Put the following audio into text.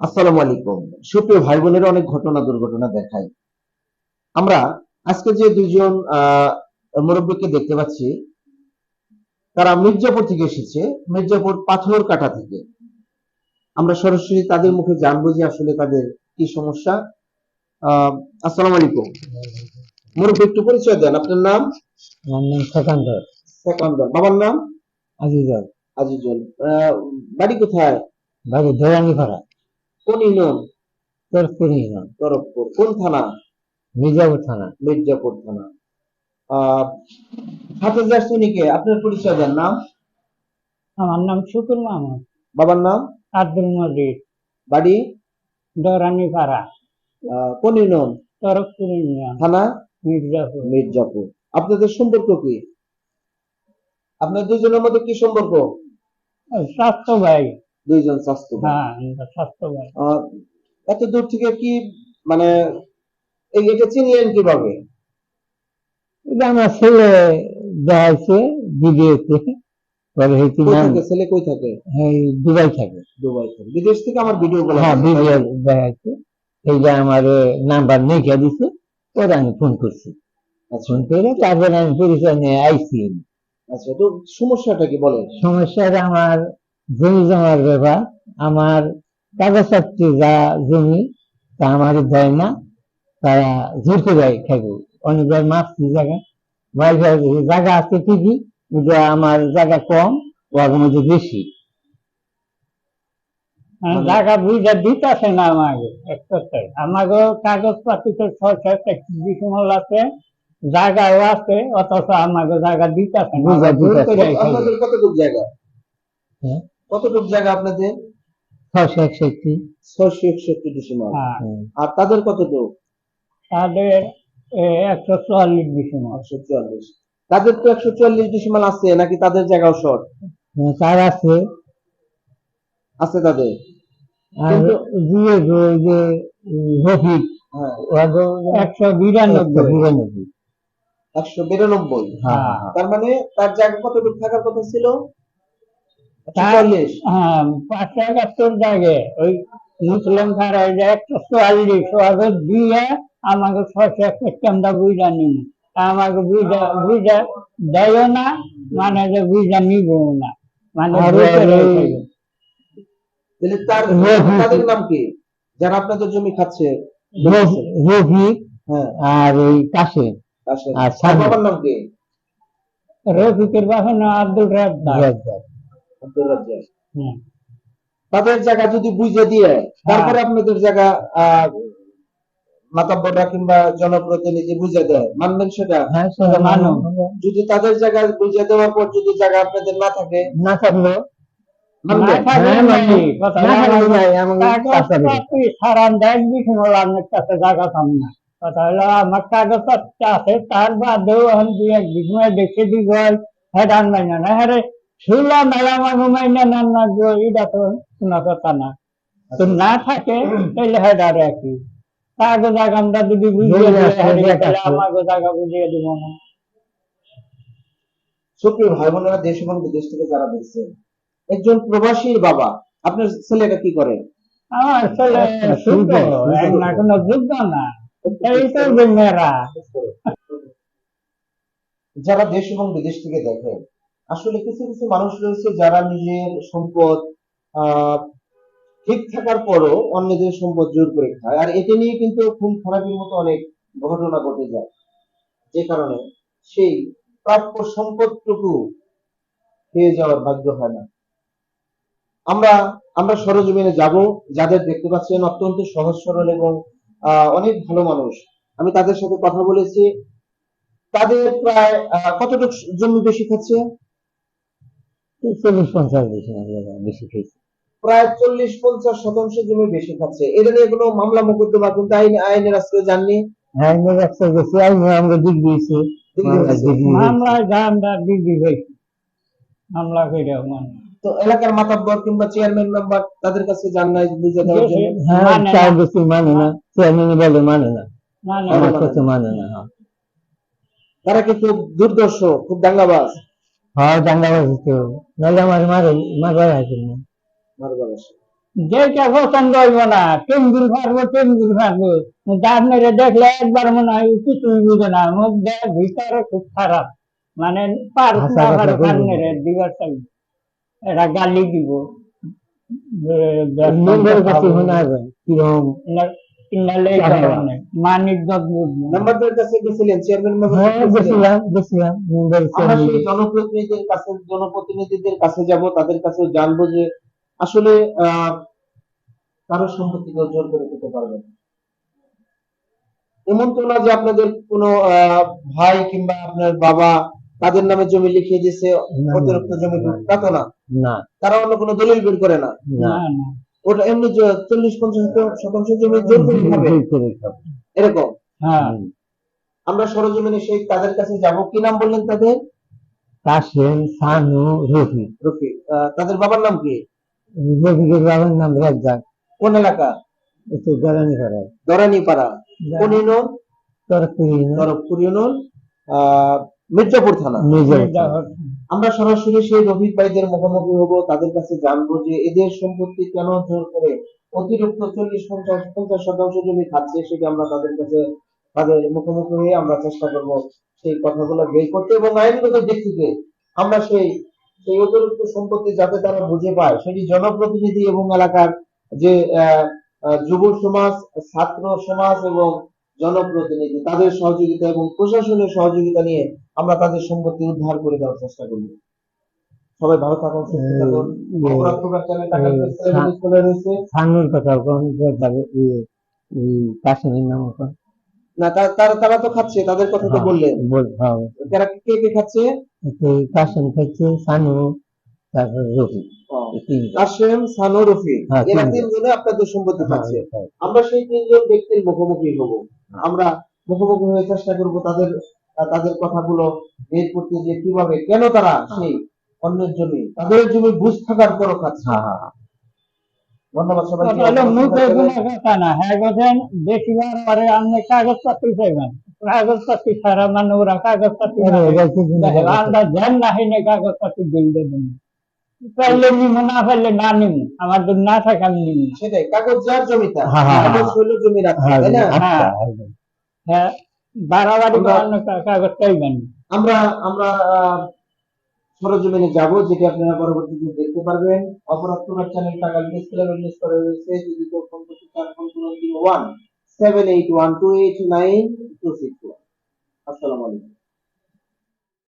আসসালামু আলাইকুম। সুপ্রিয় ভাই বোনের অনেক ঘটনা দুর্ঘটনা দেখায় আমরা আজকে যে দুইজন আহ মুরব্বীকে দেখতে পাচ্ছি তারা মির্জাপুর থেকে এসেছে। মির্জাপুর পাথর কাটা থেকে। আমরা সরাসরি তাদের মুখে জানব যে আসলে তাদের কি সমস্যা। আহ আসসালামু আলাইকুম। মুরব্বী একটু পরিচয় দেন। আপনার নাম? আমার নাম সেকান্দর। সেকান্দর। বাবার নাম? আজিজল। আজিজুল। বাড়ি কোথায়? বাড়ি দোরানি পাড়া কোন ইউনিয়ন? তোরপুর ইউনিয়ন। তরফপুর। কোন থানা? মির্জাপুর থানা। মির্জাপুর থানা। আহ হাফেজার আপনার পরিচয় দেন নাম? আমার নাম শুকুর মাহমুদ। বাবার নাম? আব্দুল মজিদ। বাড়ি? দোরানি পাড়া। আহ, কোন ইউনিয়ন? তরফপুর ইউনিয়ন। থানা? মির্জাপুর। মির্জাপুর। আপনাদের সম্পর্ক কি? আপনার দুজনের মধ্যে কি সম্পর্ক? স্বাস্থ্য ভাই। দুইজন স্বাস্থ্য। হ্যাঁ স্বাস্থ্য এত দূর থেকে কি মানে এই এটা চিনলেন কীভাবে? এটা আমার ছেলে দেখাইছে ভিডিওতে পরে হয়েছে কই নাম? থাকে? ছেলে কই থাকে? এই দুবাই থাকে। দুবাই থেকে। বিদেশ থেকে আমার ভিডিও গুলো হ্যাঁ ভিডিও দেখাইছে। এই যে আমার নাম্বার লিখে দিছে পরে আমি ফোন করছি। আচ্ছা। ফোন করে তারপরে আমি পরিচয় নিয়ে আইসি আচ্ছা তো সমস্যাটা কি বলেন? সমস্যাটা আমার জমি জমার ব্যাপার আমার কাগজপত্রে যা জমি তা আমার দেয় না তারা ঝুঁকে দেয় খাইব অনেকবার মাপছি জায়গা বাইরে জায়গা আছে ঠিকই কিন্তু আমার জায়গা কম ওর মধ্যে বেশি। মানে- জায়গা বুঝে দিতেছে না আমাকে এক কথায়। আমাকে কাগজপাতি তো ছয় আছে জায়গাও আছে অথচ আমাকে জায়গা দিতেছে না। কতটুকু জায়গা? হ্যাঁ। কতটুকু জায়গা আপনাদের? ছয়শো একষট্টি। ছয়শো একষট্টি ডিসিমাল হ্যাঁ। আর তাদের কতটুকু? তাদের একশো চুয়াল্লিশ একশো চুয়াল্লিশ। তাদের তো একশো চুয়াল্লিশ ডিসিমাল আছে নাকি তাদের জায়গাও শর্ট তার আছে। আছে তাদের? হ্যাঁ। একশো বিরানব্বই। বিরানব্বই। একশো বিরানব্বই। হ্যাঁ। তার মানে তার জায়গা কতটুকু থাকার কথা ছিল একশো তার- চুয়াল্লিশ হ্যাঁ পাঁচশো একাত্তর জায়গায় ওই মুসলিম খারা একশো চুয়াল্লিশ ওকে দিয়ে আমাকে ছয়শো একষট্টি আমরা বুঝা নিব আমাকে বুঝা বুঝা দেয় না মানে যে বুঝা নিব না। মানে। তাহলে তার রফিক। তাদের নাম কি? যারা আপনাদের জমি খাচ্ছে। রফিক হ্যাঁ। আর ওই কাশেম। আসেন। আর বাবার নাম কি? রফিকের বাসা না আব্দুল রাজ্জাক। তাদের জায়গা যদি বুঝে দিয়ে তারপরে আপনাদের জায়গা আহ মাতাব্বরা কিংবা জনপ্রতিনিধি বুঝে দেয়। মানবেন সেটা? হ্যাঁ যদি তাদের জায়গা বুঝে দেওয়ার পর যদি জায়গা আপনাদের না থাকে? না থাকল। হ্যাঁ, আমার কাগজ আছে তার বাদেও এখন দুই এক বিঘা দেখে দি গল হেডান মাইনা না হ্যাঁ শুলা মেলা মাইনা না না এটা তো শোনা কথা না। তো না থাকে তাহলে হেডার একই জায়গা আমরা যদি বুঝিয়ে বুঝিয়ে দিব না। সুপ্রিয় ভাই বোনেরা দেশ এবং বিদেশ থেকে যারা দেখছেন একজন প্রবাসীর বাবা আপনার ছেলেটা কি করে? আমার ছেলে শুদ্ধ না কোনো যুদ্ধ না। এই তো মেয়েরা। যারা দেশ এবং বিদেশ থেকে দেখে আসলে কিছু কিছু মানুষ রয়েছে যারা নিজের সম্পদ ঠিক থাকার পরও অন্যদের সম্পদ জোর করে খায়। আর এটা নিয়ে কিন্তু খুন খারাপের মতো অনেক ঘটনা ঘটে যায়। যে কারণে সেই প্রাপ্য সম্পদটুকু পেয়ে যাওয়ার ভাগ্য হয় না। আমরা আমরা সরজমিনে যাব, যাদের দেখতে পাচ্ছেন অত্যন্ত সহজ সরল এবং অনেক ভালো মানুষ। আমি তাদের সাথে কথা বলেছি। তাদের প্রায় কতটুকু জমি বেশি খাচ্ছে? চল্লিশ পঞ্চাশ বেশি না বেশি খেয়েছি। প্রায় চল্লিশ পঞ্চাশ শতাংশ জমি বেশি খাচ্ছে। এটা নিয়ে কোনো মামলা মোকদ্দমা কিন্তু আইন আইনের আশ্রয় যাননি। হ্যাঁ আমি ব্যবসা করছি আমরা হয়েছে। মামলায় দিদি হয়েছি মামলা করে মানে। তো এলাকার মাতাব্বর কিংবা চেয়ারম্যান মেম্বার তাদের কাছে যান নাই বুঝে দেওয়ার জন্য? হ্যাঁ মানে চার বেশি মানে না চেয়ারম্যান বলে মানে না। মানে আমার মানে কথা মানে না হ্যাঁ। তারা কি খুব দুর্দর্শ খুব দাঙ্গাবাজ। হ্যাঁ দাঙ্গা বাজি তো। নাহলে আমার মারে মারবার আছে না। মারবার আসে। যেটা পছন্দ হইব না টেঙ্গুল ফারবো টেঙ্গুল ফারবো আপনারা দেখলে একবার মনে হয় কিছুই বুঝে না মুখ দেয় ভিতরে খুব খারাপ। মানে কইবো না। আপনারা দিবার চাই। এরা গালি দিব। যে ইন্না- মান ইজ্জত বুঝব মেম্বারদের কাছে গেছিলেন চেয়ারম্যান হ্যাঁ গেছিলাম গেছিলাম মেম্বার আমরা সেই জনপ্রতিনিধিদের কাছে জনপ্রতিনিধিদের কাছে যাব তাদের কাছে জানব যে আসলে কারও সম্পত্তি কেউ জোর করে খেতে পারবে না। এমন তো না যে আপনাদের কোনো ভাই কিংবা আপনার বাবা তাদের নামে জমি লিখিয়ে দিয়েছে অতিরিক্ত জমি। তা তো না। তারা অন্য কোনো দলিল বের করে না। ওটা এমনি চল্লিশ পঞ্চাশ শতাংশ জমি জোর করে। এরকম। হ্যাঁ। আমরা সরজমিনে সেই তাদের কাছে যাব? কি নাম বললেন তাদের? কাশেম সানু রফি রফি আহ, তাদের বাবার নাম কি? রফিকের বাবার নাম রাজ্জাক। কোন এলাকা? একটু জ্বালানি করায় দরানিপাড়া কোন ইউনিয়ন? তরফপুরি তরফপুর ইউনিয়ন। আহ, মির্জাপুর থানা। নিজের আমরা সরাসরি সেই রফিক ভাইদের মুখোমুখি হব, তাদের কাছে জানব যে এদের সম্পত্তি কেন জোর করে অতিরিক্ত চল্লিশ পঞ্চাশ পঞ্চাশ শতাংশ জমি খাচ্ছে সেটা আমরা তাদের কাছে, তাদের মুখোমুখি হয়ে আমরা চেষ্টা করব সেই কথাগুলো বের করতে এবং আইনগত দিক থেকে আমরা সেই সেই অতিরিক্ত সম্পত্তি যাতে তারা বুঝে পায়, সেটি জনপ্রতিনিধি এবং এলাকার যে যুব সমাজ, ছাত্র সমাজ এবং জনপ্রতিনিধি, তাদের সহযোগিতা এবং প্রশাসনের সহযোগিতা নিয়ে আমরা তাদের সম্পত্তি উদ্ধার করে দেওয়ার চেষ্টা করব। সবাই ভালো থাকুন সুস্থ থাকুন। অপরাধ প্রকাশ চ্যানেল টাকা রয়েছে সানুর কথা কোন যাবে কাশেমের নাম না তারা তারা তো খাচ্ছে তাদের কথা তো বললেন তারা কে কে খাচ্ছে? কাশেম খাচ্ছে সানু তারপর রফি। এই কাশেম সানো রফি। হ্যাঁ, এরা তিনজনে আপনাদের সম্পত্তি খাচ্ছে। হ্যাঁ, আমরা সেই তিনজন ব্যক্তির মুখোমুখি হব। আমরা মুখোমুখি হয়ে চেষ্টা করব তাদের তাদের কথাগুলো বের করতে যে কীভাবে কেন তারা সেই অন্যের জমি তাদের জমি বুঝ থাকার পরও খাচ্ছে হ্যাঁ হ্যাঁ হ্যাঁ। ধন্যবাদ সবাইকে। না। হ্যাঁ বলছেন বেশিবার পরে আপনি কাগজপত্র চাইবেন কাগজপত্র ছাড়া মানে ওরা কাগজপত্র? আমরা ধ্যান না হইলে কাগজপত্র দেবেন না আমার যদি না থাকে আমি সেটাই কাগজ যার জমিটা হ্যাঁ, হ্যাঁ, কাগজ হইল জমি রাখছে হ্যাঁ, তাই না? হ্যাঁ। বাড়াবাড়ি আমরা- বাড়ানো কা- কাগজ চাইবেন আমরা আমরা সরজমিনে যাব যেটি আপনারা পরবর্তীতে দেখতে পারবেন। অপরাধ প্রকার চ্যানেল টাকা লিস্ট করে লিস্ট করা রয়েছে যদি কেউ ফোন করতে চান ফোন করুন zero one seven eight one two eight nine two six one আসসালামু আলাইকুম।